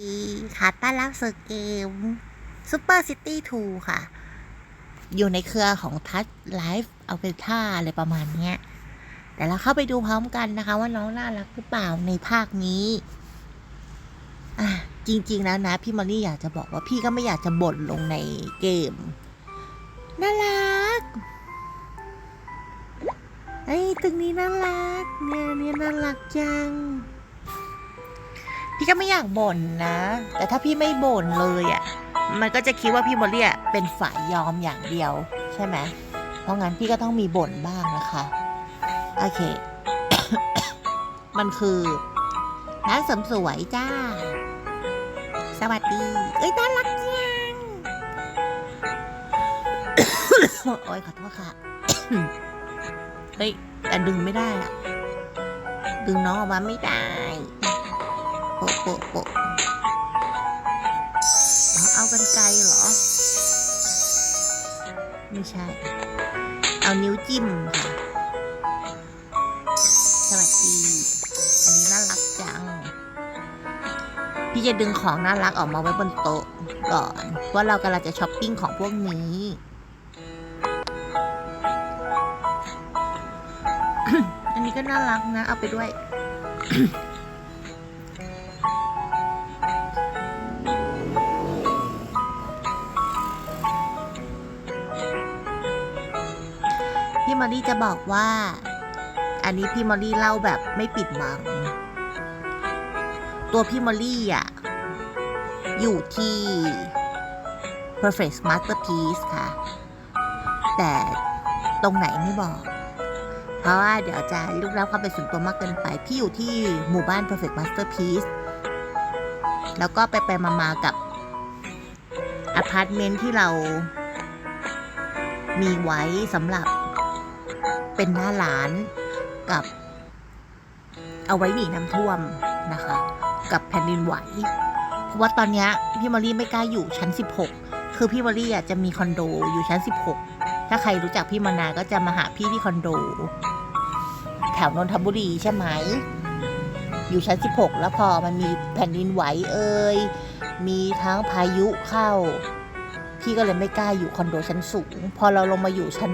ดีค่ะต้อนรับสู่เกม Super City 2 ค่ะ อยู่ในเครือของทัชไลฟ์เอาเป็นท่าอะไรประมาณเนี้ยแต่เราเข้าไปดูพร้อมกันนะคะ ว่าน้องน่ารักหรือเปล่าในภาคนี้อะจริง ๆ แล้วนะ พี่มอลลี่อยากจะบอกว่าพี่ก็ไม่อยากจะบ่นลงในเกม น่ารักไอ้ตึงนี้น่ารัก เนี่ยเนี่ยน่ารักจัง พี่ก็ไม่อยากบ่นนะ แต่ถ้าพี่ไม่บ่นเลยอะ่ะ มันก็จะคิดว่าพี่โมเลียเป็นฝ่ายยอมอย่างเดียว ใช่ไหมเพราะงั้นพี่ก็ต้องมีบ่นบ้างนะคะ โอเค มันคือร้านเสริมสวยจ้า สวัสดี เอ้ยน่ารักจัง โอ้ยขอโทษค่ะ เฮ้ยแต่ดึงไม่ได้อะดึงน้องออกมาไม่ได้ โปะโปะโปะเอาเอากันไกลเหรอ ไม่ใช่ เอานิ้วจิ้มค่ะ สวัสดี อันนี้น่ารักจัง พี่จะดึงของน่ารักออกมาไว้บนโต๊ะก่อนว่าเรากำลังจะช้อปปิ้งของพวกนี้อันนี้ก็น่ารักนะ เอาไปด้วย พี่มอลลี่จะบอกว่า อันนี้พี่มอลลี่เล่าแบบไม่ปิดบัง ตัวพี่มอลลี่อะ อยู่ที่ Perfect Masterpiece ค่ะ แต่ตรงไหนไม่บอก เพราะว่าเดี๋ยวจะลุกล้ำความเป็นส่วนตัวมากเกินไป พี่อยู่ที่หมู่บ้าน Perfect Masterpiece แล้วก็ไปไปมามากับอพาร์ตเมนต์ที่เรามีไว้สำหรับ เป็นหน้าร้านกับเอาไว้หนีน้ำท่วมนะคะ กับแผ่นดินไหว เพราะว่าตอนนี้พี่มอรี่ไม่กล้าอยู่ชั้น 16 คือพี่มอรี่จะมีคอนโดอยู่ชั้น 16 ถ้าใครรู้จักพี่มานาก็จะมาหาพี่ที่คอนโด แถวนนทบุรีใช่ไหม อยู่ชั้น 16 แล้วพอมันมีแผ่นดินไหวเอ่ยมีทั้งพายุเข้า พี่ก็เลยไม่กล้าอยู่คอนโดชั้นสูง พอเราลงมาอยู่ชั้น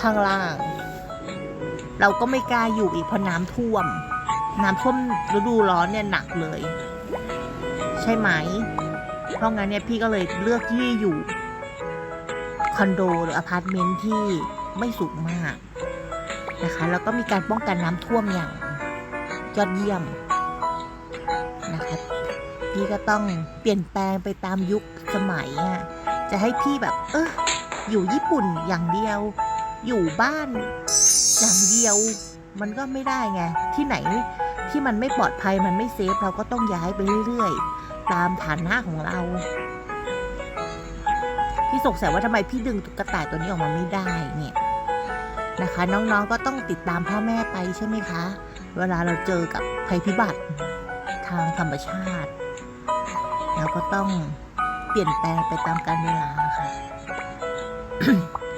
ข้างล่าง เราก็ไม่กล้าอยู่อีกเพราะน้ำท่วม น้ำท่วมฤดูร้อนเนี่ยหนักเลย ใช่ไหม เพราะงั้นเนี่ยพี่ก็เลยเลือกที่อยู่คอนโดหรืออพาร์ตเมนต์ที่ไม่สูงมากนะคะแล้วก็มีการป้องกันน้ำท่วมอย่างยอดเยี่ยมนะคะพี่ก็ต้องเปลี่ยนแปลงไปตามยุคสมัยอะจะให้พี่แบบ เอออยู่ญี่ปุ่นอย่างเดียว อยู่บ้าน อย่างเดียวมันก็ไม่ได้ไง ที่ไหนที่มันไม่ปลอดภัยมันไม่เซฟเราก็ต้องย้ายไปเรื่อยๆ ตามฐานะของเรา พี่สงสัยว่าทำไมพี่ดึงตุ๊กตาตัวนี้ออกมาไม่ได้เนี่ยนะคะ น้องๆก็ต้องติดตามพ่อแม่ไปใช่ไหมคะ เวลาเราเจอกับภัยพิบัติทางธรรมชาติเราก็ต้องเปลี่ยนแปลงไปตามกาลเวลาค่ะ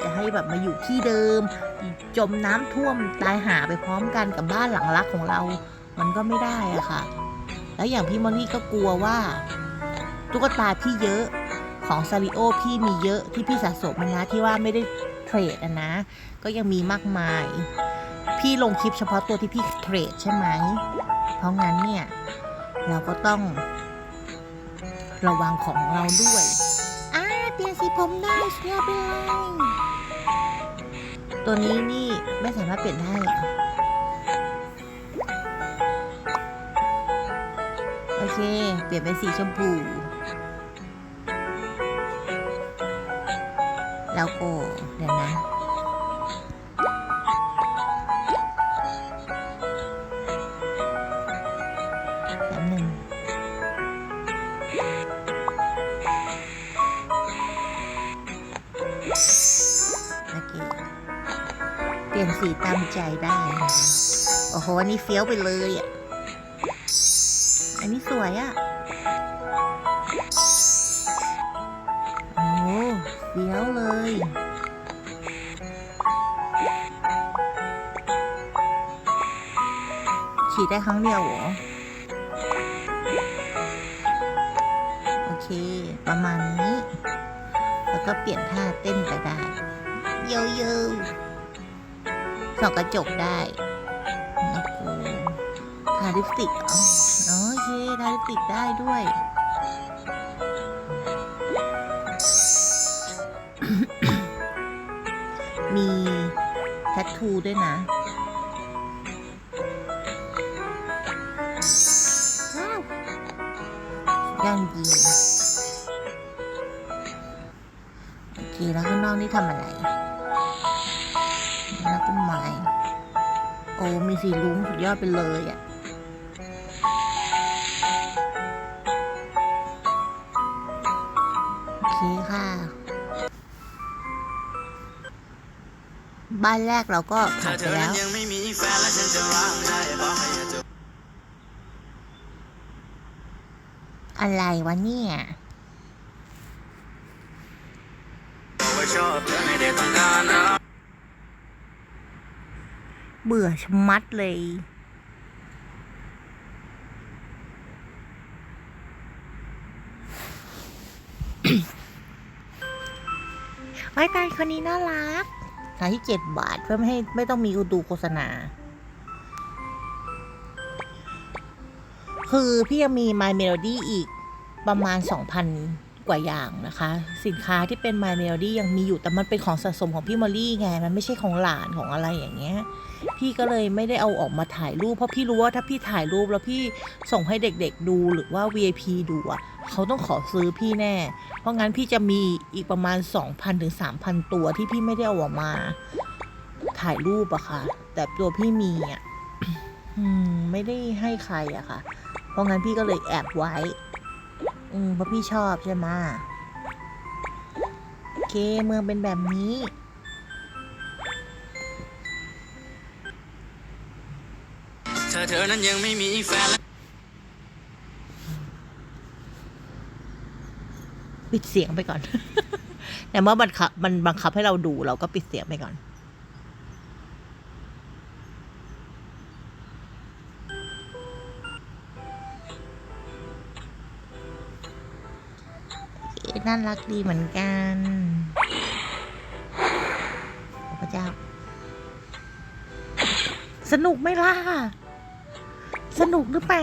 จะให้แบบมาอยู่ที่เดิม จมน้ำท่วมตายหาไปพร้อมกันกับบ้านหลังรักของเรา มันก็ไม่ได้อะค่ะ แล้วอย่างพี่มอลลี่ก็กลัวว่า ตุ๊กตาพี่เยอะของซาริโอพี่มีเยอะที่พี่สะสมมานะที่ว่าไม่ได้เทรดนะ ก็ยังมีมากมาย พี่ลงคลิปเฉพาะตัวที่พี่เทรดใช่ไหม เพราะงั้นเนี่ย เราก็ต้อง ระวังของเราด้วยอ่าเปลี่ยนสีผมได้เชียร์ไปเลย ตัวนี้นี่ไม่สามารถเปลี่ยนได้เหรอโอเค เปลี่ยนเป็นสีชมพู แล้วก็เดี๋ยวนะ สีตามใจได้นะโอ้โหอันนี้เฟี้ยวไปเลยอะอันนี้สวยอะโอ้เฟี้ยวเลยฉีดได้ครั้งเดียวเหรอโอเค ประมาณนี้ แล้วก็เปลี่ยนท่าเต้นไปได้ โยโย่ ส่องกระจกได้โอ้โหทาลิปสติกอ๋อโอเคทาลิปสติกได้ด้วย มีแทททูด้วยนะว้าวย่างยิงโอเคแล้วข้างนอกนี่ทำอะไร ต้นไม้โอ้มีสีลุ้งสุดยอดไปเลยอะ่ะโอเคค่ะ บ้านแรกเราก็ผ่านไปแล้วอะไรวะเนี่ยชอบเธอไม่ได้ต้องการนะ เบื่อชะมัดเลยไอ้ตายคนนี้น่ารักขายที่เจ็ดบาทเพื่อไม่ให้ไม่ต้องมีอุดูโฆษณา คือพี่ยังมี My Melody อีกประมาณ2,000 กว่าอย่างนะคะ สินค้าที่เป็น My Melody ยังมีอยู่แต่มันเป็นของสะสมของพี่มอลลี่ไง มันไม่ใช่ของหลานของอะไรอย่างเงี้ย พี่ก็เลยไม่ได้เอาออกมาถ่ายรูป เพราะพี่รู้ว่าถ้าพี่ถ่ายรูปแล้วพี่ส่งให้เด็กๆดูหรือว่า VIP ดูอะเขาต้องขอซื้อพี่แน่ เพราะงั้นพี่จะมีอีกประมาณ 2,000ถึง3,000 ตัวที่พี่ไม่ได้เอาออกมา ถ่ายรูปอะค่ะ แต่ตัวพี่มีอะอืมไม่ได้ให้ใครอะค่ะ เพราะงั้นพี่ก็เลยแอบไว้ อืมเพราะพี่ชอบใช่ไหมโอเคเมืองเป็นแบบนี้ถ้าเธอนั้นยังไม่มีแฟนและปิดเสียงไปก่อน แต่เมื่อมันขับมันบังคับให้เราดูเราก็ปิดเสียงไปก่อน น่ารักดีเหมือนกันโอ้พระเจ้า สนุกไหมล่ะ สนุกหรือเปล่า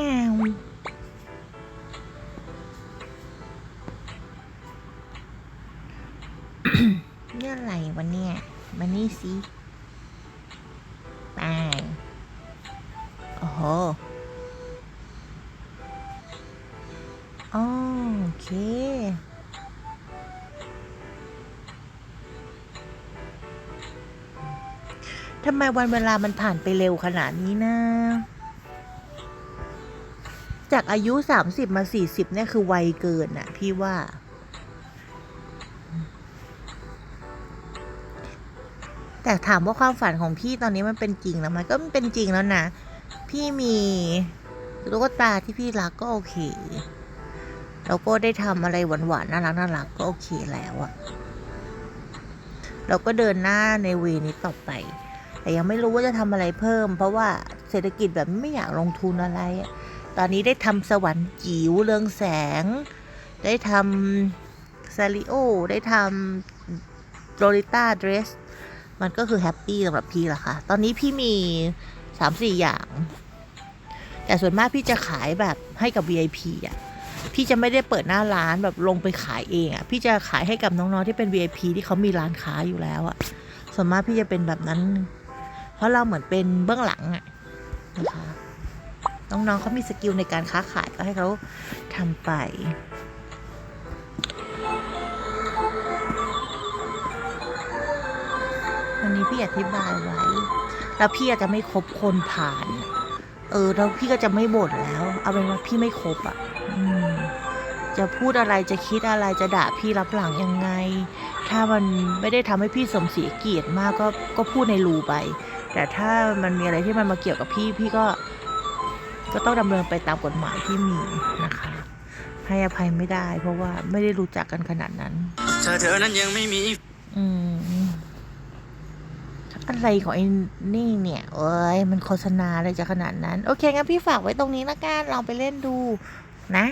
เนี่อะไรวะเนี่ยมานี่สิไปโอ้โหโอเค ทำไมวันเวลามันผ่านไปเร็วขนาดนี้นะ จากอายุสามสิบมาสี่สิบเนี่ยคือวัยเกินอะพี่ว่า แต่ถามว่าความฝันของพี่ตอนนี้มันเป็นจริงแล้วไหมก็เป็นจริงแล้วนะ พี่มีตุ๊กตาที่พี่รักก็โอเค แล้วก็ได้ทำอะไรหวานๆน่ารักน่ารักก็โอเคแล้วอะเราก็เดินหน้าในเวนี้ต่อไป แต่ยังไม่รู้ว่าจะทำอะไรเพิ่ม เพราะว่าเศรษฐกิจแบบไม่อยากลงทุนอะไร ตอนนี้ได้ทำสวรรค์จิ๋วเรืองแสง ได้ทำซาริโอ ได้ทำโรลิต้าเดรส มันก็คือแฮปปี้สำหรับพี่ละค่ะ ตอนนี้พี่มีสามสี่อย่าง แต่ส่วนมากพี่จะขายแบบให้กับ VIP อะพี่จะไม่ได้เปิดหน้าร้านแบบลงไปขายเองอะ พี่จะขายให้กับน้องๆที่เป็น VIP ที่เขามีร้านค้าอยู่แล้วอะ ส่วนมากพี่จะเป็นแบบนั้น เพราะเราเหมือนเป็นเบื้องหลังอะนะคะน้องๆเขามีสกิลในการค้าขายก็ให้เขาทำไป วันนี้พี่อธิบายไว้ แล้วพี่อาจจะไม่ครบคนผ่าน เออแล้วพี่ก็จะไม่บ่นแล้ว เอาเป็นว่าพี่ไม่ครบอะจะพูดอะไรจะคิดอะไรจะด่าพี่รับหลังยังไง ถ้ามันไม่ได้ทำให้พี่สมเสียเกียรติมากก็ก็พูดในรูไป แต่ถ้ามันมีอะไรที่มันมาเกี่ยวกับพี่พี่ก็ ก็ต้องดำเนินไปตามกฎหมายที่มีนะคะ ให้อภัยไม่ได้ เพราะว่าไม่ได้รู้จักกันขนาดนั้นถ้าเธอนั้นยังไม่มี อืมอะไรของไอ้นี่เนี่ย เอ้ย มันโฆษณาอะไรจะขนาดนั้น โอเคงั้นพี่ฝากไว้ตรงนี้ละกันลองไปเล่นดูนะ